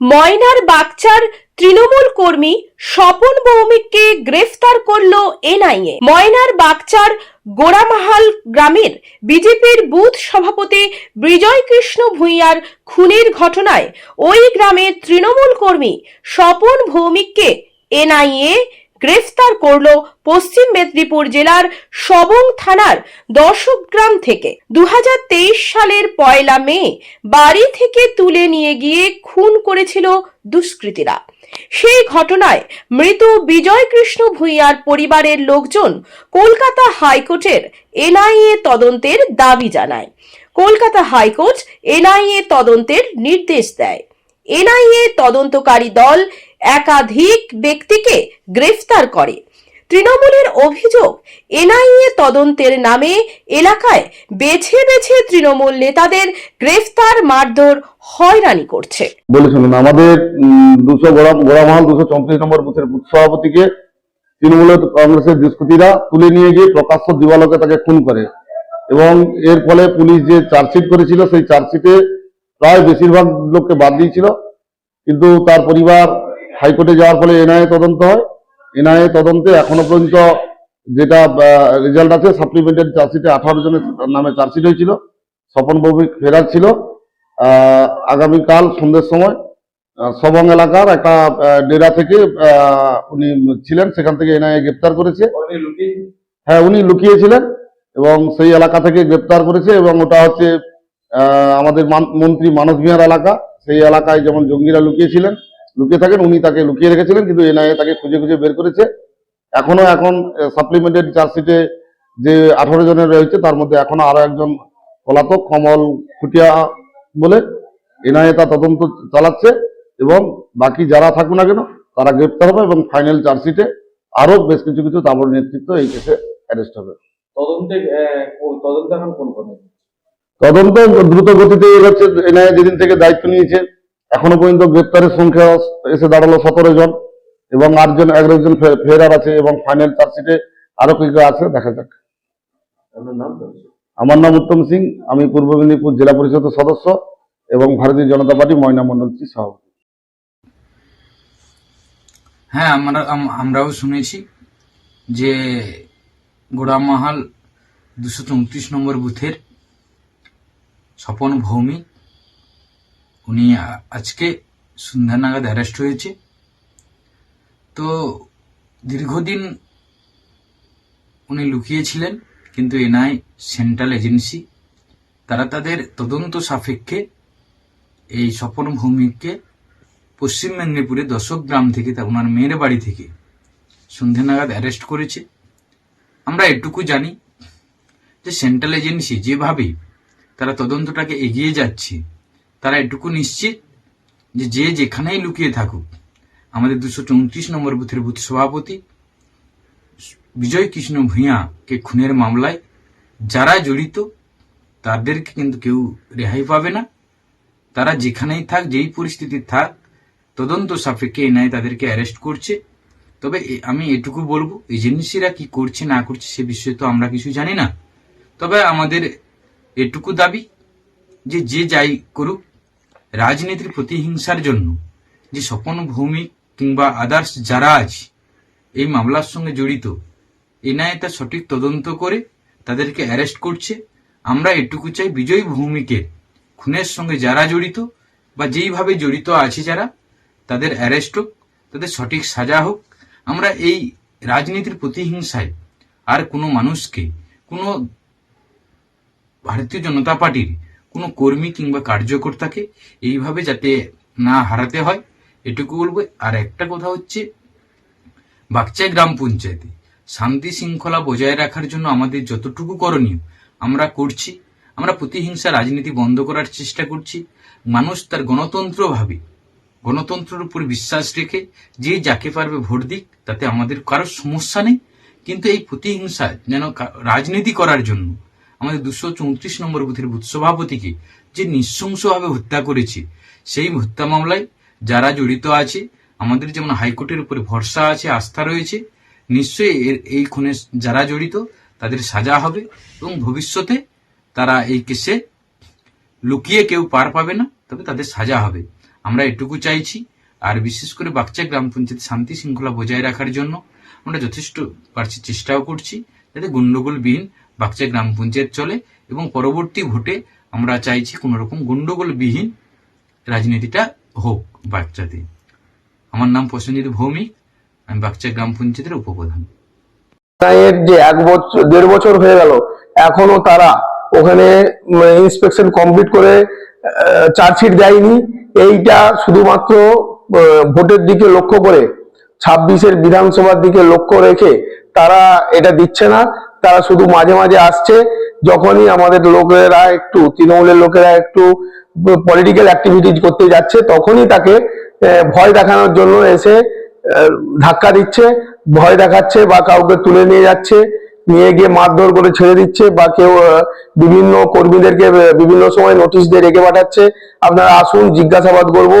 ময়নার বাগচার তৃণমূল কর্মী স্বপন ভৌমিককে গ্রেফতার করল এনআইএ। ময়নার বাগচার গোড়ামাহাল গ্রামের বিজেপির বুথ সভাপতি বিজয় কৃষ্ণ ভূঁইয়ার খুনের ঘটনায় ওই গ্রামের তৃণমূল কর্মী স্বপন ভৌমিককে এনআইএ গ্রেফতার করল পশ্চিম মেদিনীপুর জেলার সবং থানার দশগ্রাম থেকে। দু হাজার তেইশ সালের পয়লা মে বাড়ি থেকে তুলে নিয়ে গিয়ে খুন করেছিল দুষ্কৃতীরা। সেই ঘটনায় মৃত বিজয় কৃষ্ণ ভূঁইয়ার পরিবারের লোকজন কলকাতা হাইকোর্টের এনআইএ তদন্তের দাবি জানায়। কলকাতা হাইকোর্ট এনআইএ তদন্তের নির্দেশ দেয়। এনআইএ তদন্তকারী দল একাধিক ব্যক্তিকে গ্রেফতার করে। তৃণমূলের অভিযোগ, এনআইএ তদন্তের নামে এলাকায় বেছে বেছে তৃণমূল নেতাদের গ্রেফতার মারধর হয়রানি করছে। বলে শুনুন, আমাদের দুশো গোড়ামহল দুশো চৌত্রিশ নম্বর বুথের বুথ সভাপতিকে তৃণমূলের কংগ্রেসের দুষ্কৃতীরা তুলে নিয়ে গিয়ে প্রকাশ্য দিবালোকে তাকে খুন করে এবং এর ফলে পুলিশ যে চার্জশিট করেছিল, সেই চার্জশিটে প্রায় বেশিরভাগ লোককে বাদ দিয়েছিল। কিন্তু তার পরিবার হাইকোর্টে যাওয়ার ফলে এনআইএ তদন্ত হয়। এনআইএ তদন্তে এখনও পর্যন্ত যেটা রেজাল্ট আছে সাপ্লিমেন্টারি চার্জশিটে আঠারো জনের নামে চার্জশিট হয়েছিল। স্বপন ভৌমিক ফেরার ছিল। আগামীকাল সন্ধ্যের সময় সবং এলাকার একটা ডেরা থেকে উনি ছিলেন। সেখান থেকে এনআইএ গ্রেপ্তার করেছে। হ্যাঁ উনি লুকিয়েছিলেন এবং সেই এলাকা থেকে গ্রেপ্তার করেছে এবং ওটা হচ্ছে আমাদের মান- মন্ত্রী মানস বিহার এলাকা। সেই এলাকায় যেমন জঙ্গিরা লুকিয়েছিলেন, লুকিয়ে থাকেন, উনি তাকে লুকিয়ে রেখেছিলেন, কিন্তু এনআইএ তাকে খুঁজে খুঁজে বের করেছে। এখনও এখন সাপ্লিমেন্টারি চার্জশিটে যে আঠারো জনের রয়েছে, তার মধ্যে এখনও আরও একজন পলাতক, কমল খুটিয়া বলে এনআইএ তা তদন্ত চালাচ্ছে এবং বাকি যারা থাকুক না কেন, তারা গ্রেপ্তার হবে এবং ফাইনাল চার্জশিটে আরও বেশ কিছু কিছু তাবর নেতৃত্ব এই কেসে অ্যারেস্ট হবে। তদন্তে তদন্ত এখন কোন কোন তদন্ত দ্রুত গতিতে এগোচ্ছে এনআইএ যেদিন থেকে দায়িত্ব নিয়েছে এখনও পর্যন্ত গ্রেপ্তারের সংখ্যা এসে দাঁড়াল সতেরো জন এবং আটজন একজন ফেরার আছে এবং ফাইনাল চার্জশিটে আরও কি আছে দেখা যাক? আমার নাম উত্তম সিং আমি পূর্ব মেদিনীপুর জেলা পরিষদের সদস্য এবং ভারতীয় জনতা পার্টি ময়না মন্ডলটি সভাপতি হ্যাঁ আমরা আমরাও শুনেছি যে গোড়ামাহাল দুশো চৌত্রিশ নম্বর বুথের স্বপন ভৌমিক উনি আজকে সন্ধ্যা নাগাদ অ্যারেস্ট হয়েছে। তো দীর্ঘদিন উনি লুকিয়েছিলেন, কিন্তু এনআই সেন্ট্রাল এজেন্সি, তারা তাদের তদন্ত সাপেক্ষে এই স্বপন ভৌমিককে পশ্চিম মেদিনীপুরে দশক গ্রাম থেকে তা ওনার মেয়ের বাড়ি থেকে সন্ধে নাগাদ অ্যারেস্ট করেছে। আমরা এটুকু জানি যে সেন্ট্রাল এজেন্সি যেভাবে তারা তদন্তটাকে এগিয়ে যাচ্ছে। তারা এটুকু নিশ্চিত যে যে যেখানেই লুকিয়ে থাকুক, আমাদের দুশো চৌত্রিশ নম্বর বুথের বুথ সভাপতি বিজয় কৃষ্ণ ভূঁইয়াকে খুনের মামলায় যারা জড়িত, তাদেরকে কিন্তু কেউ রেহাই পাবে না। তারা যেখানেই থাক, যেই পরিস্থিতি থাক, তদন্ত সাপেক্ষে এনআই তাদেরকে অ্যারেস্ট করছে। তবে আমি এটুকু বলব, এজেন্সিরা কি করছে, না করছে সে বিষয়ে তো আমরা কিছু জানি না। তবে আমাদের এটুকু দাবি যে যে যাই করুক, রাজনীতির প্রতিহিংসার জন্য যে স্বপন ভৌমিক কিংবা আদার্স যারা আছে, এই মামলার সঙ্গে জড়িত এনআই তা সঠিক তদন্ত করে তাদেরকে অ্যারেস্ট করছে। আমরা এটুকু চাই বিজয় ভৌমিকের, খুনের সঙ্গে যারা জড়িত বা যেইভাবে জড়িত আছে যারা, তাদের অ্যারেস্ট হোক, তাদের সঠিক সাজা হোক। আমরা এই রাজনীতির প্রতিহিংসায় আর কোনো মানুষকে, কোনো ভারতীয় জনতা পার্টির কোনো কর্মী কিংবা কার্যকর্তাকে এইভাবে যাতে না হারাতে হয়, এটুকু বলব। আর একটা কথা হচ্ছে, বাগচাই গ্রাম পঞ্চায়েতে শান্তি শৃঙ্খলা বজায় রাখার জন্য আমাদের যতটুকু করণীয় আমরা করছি। আমরা প্রতিহিংসা রাজনীতি বন্ধ করার চেষ্টা করছি। মানুষ তার গণতন্ত্রভাবে, গণতন্ত্রের উপর বিশ্বাস রেখে যে যাকে পারবে ভোট দিক, তাতে আমাদের কারোর সমস্যা নেই। কিন্তু এই প্রতিহিংসা যেন রাজনীতি করার জন্য আমাদের দুশো চৌত্রিশ নম্বর বুথের বুথ সভাপতিকে যে নৃশংসভাবে হত্যা করেছে, সেই হত্যা মামলায় যারা জড়িত আছে, আমাদের যেমন হাইকোর্টের উপরে ভরসা আছে, আস্থা রয়েছে, নিশ্চয়ই এর এই খুনে যারা জড়িত তাদের সাজা হবে এবং ভবিষ্যতে তারা এই কেসে লুকিয়ে কেউ পার পাবে না, তবে তাদের সাজা হবে। আমরা এটুকু চাইছি, আর বিশেষ করে বাগচা গ্রাম পঞ্চায়েত শান্তি শৃঙ্খলা বজায় রাখার জন্য আমরা যথেষ্ট পারছি, চেষ্টাও করছি, যাতে গন্ডগোলবিহীন বাগচা গ্রাম পঞ্চায়েত চলে এবং পরবর্তী ভোটে আমরা চাইছি কোনো রকম গন্ডগোলবিহীন রাজনীতিটা হোক বাচ্চাতে আমার নাম প্রসেনজিৎ ভৌমিক, আমি বাগচা গ্রাম পঞ্চায়েতের উপপ্রধান। এর যে এক বছর, দেড় বছর হয়ে গেল, এখনও তারা ওখানে ইন্সপেকশন কমপ্লিট করে চার্জশিট দেয়নি। এইটা শুধুমাত্র ভোটের দিকে লক্ষ্য করে, ছাব্বিশের বিধানসভার দিকে লক্ষ্য রেখে তারা এটা দিচ্ছে না। তারা শুধু মাঝে মাঝে আসছে, যখনই আমাদের লোকেরা একটু, তৃণমূলের লোকেরা একটু পলিটিক্যাল অ্যাক্টিভিটি করতে যাচ্ছে, তখনই তাকে ভয় দেখানোর জন্য এসে ধাক্কা দিচ্ছে, ভয় দেখাচ্ছে বা কাউকে তুলে নিয়ে যাচ্ছে, নিয়ে গিয়ে মারধর করে ছেড়ে দিচ্ছে বা কেউ বিভিন্ন কর্মীদেরকে বিভিন্ন সময় নোটিশ দিয়ে রেখে পাঠাচ্ছে। আপনারা আসুন, জিজ্ঞাসাবাদ করব।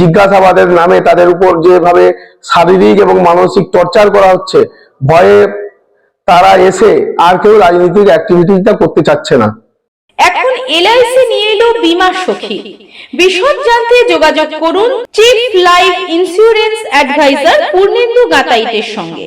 জিজ্ঞাসাবাদের নামে তাদের উপর যেভাবে শারীরিক এবং মানসিক টর্চার করা হচ্ছে, ভয়ে তারা এসে আর কেউ রাজনৈতিক অ্যাক্টিভিটিটা করতে চাচ্ছে না। এখন এলআইসি নিয়ে এলো বিমা সখী। বিশদ জানতে যোগাযোগ করুন chief life insurance advisor Purnendu গাতাইতের সঙ্গে।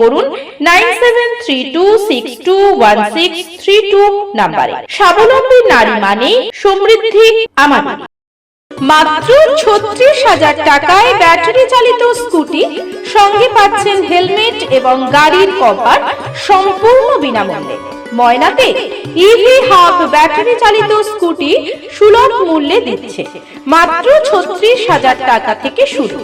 করুন নাম্বারে। স্বাবলম্বী নারী মানে সমৃদ্ধি আমাদের। মাত্র ছত্রিশ হাজার টাকায় ব্যাটারি চালিত স্কুটি সঙ্গে পাচ্ছেন হেলমেট এবং গাড়ির কভার সম্পূর্ণ বিনামূল্যে। ময়নাতে ইভি হাব ব্যাটারি চালিত স্কুটি সুলভ মূল্যে দিচ্ছে। মাত্র ছত্রিশ হাজার টাকা থেকে শুরু।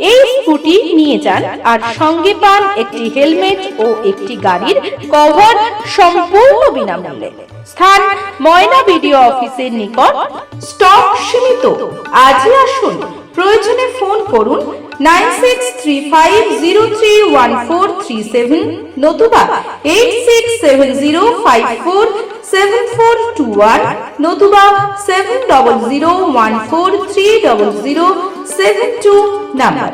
এই স্কুটি নিয়ে যান আর সঙ্গে পান একটি হেলমেট ও একটি গাড়ির কভার সম্পূর্ণ বিনামূল্যে। স্থান ময়না বিডিও অফিসের নিকট। স্টক সীমিত। আজই আসুন। প্রয়োজনে ফোন করুন nine six three five zero three one four three seven. নতুবা eight six seven zero five four seven four two one. নতুবা seven double zero one four three double zero seven two number.